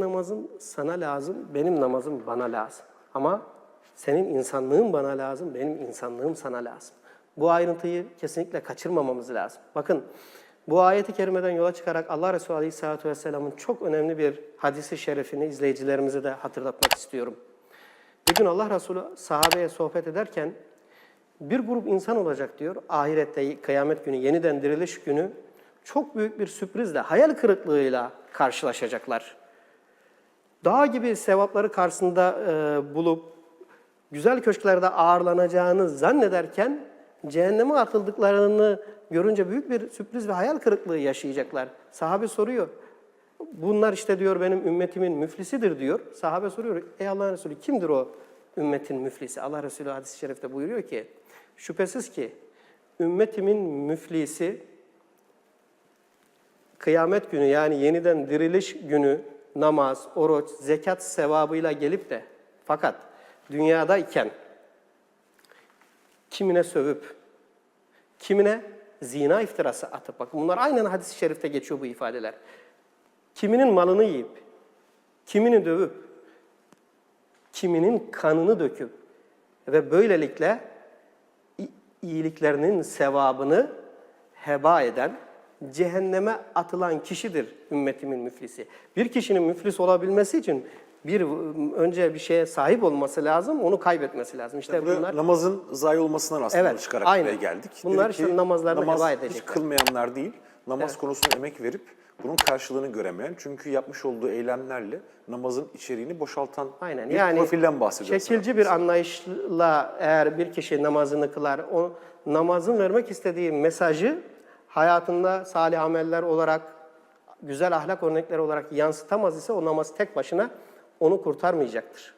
namazın sana lazım, benim namazım bana lazım. Ama senin insanlığın bana lazım, benim insanlığım sana lazım. Bu ayrıntıyı kesinlikle kaçırmamamız lazım. Bakın bu ayeti kerimeden yola çıkarak Allah Resulü Aleyhisselatü Vesselam'ın çok önemli bir hadisi şerefini izleyicilerimize de hatırlatmak istiyorum. Bir gün Allah Resulü sahabeye sohbet ederken bir grup insan olacak diyor. Ahirette kıyamet günü, yeniden diriliş günü çok büyük bir sürprizle, hayal kırıklığıyla karşılaşacaklar. Dağ gibi sevapları karşısında e, bulup güzel köşklerde ağırlanacağını zannederken cehenneme atıldıklarını görünce büyük bir sürpriz ve hayal kırıklığı yaşayacaklar. Sahabe soruyor. Bunlar işte diyor benim ümmetimin müflisidir diyor. Sahabe soruyor. Ey Allah'ın Resulü kimdir o ümmetin müflisi? Allah Resulü hadis-i şerifte buyuruyor ki şüphesiz ki ümmetimin müflisi kıyamet günü yani yeniden diriliş günü namaz, oruç, zekat sevabıyla gelip de fakat dünyadayken kimine sövüp, kimine zina iftirası atıp, bakın bunlar aynen hadis-i şerifte geçiyor bu ifadeler. Kiminin malını yiyip, kimini dövüp, kiminin kanını döküp ve böylelikle iyiliklerinin sevabını heba eden, cehenneme atılan kişidir ümmetimin müflisi. Bir kişinin müflis olabilmesi için bir önce bir şeye sahip olması lazım, onu kaybetmesi lazım. İşte Buraya bunlar namazın zayi olmasından aslında Evet, çıkarak aynen. buraya geldik. Bunlar Dedik işte namazlarını namaz heba hiç edecekler. kılmayanlar değil, namaz konusuna emek verip bunun karşılığını göremeyen, çünkü yapmış olduğu eylemlerle namazın içeriğini boşaltan Aynen. bir yani profilden bahsediyoruz. şekilci bir anlayışla eğer bir kişi namazını kılar, o namazın vermek istediği mesajı hayatında salih ameller olarak, güzel ahlak örnekleri olarak yansıtamaz ise o namaz tek başına onu kurtarmayacaktır.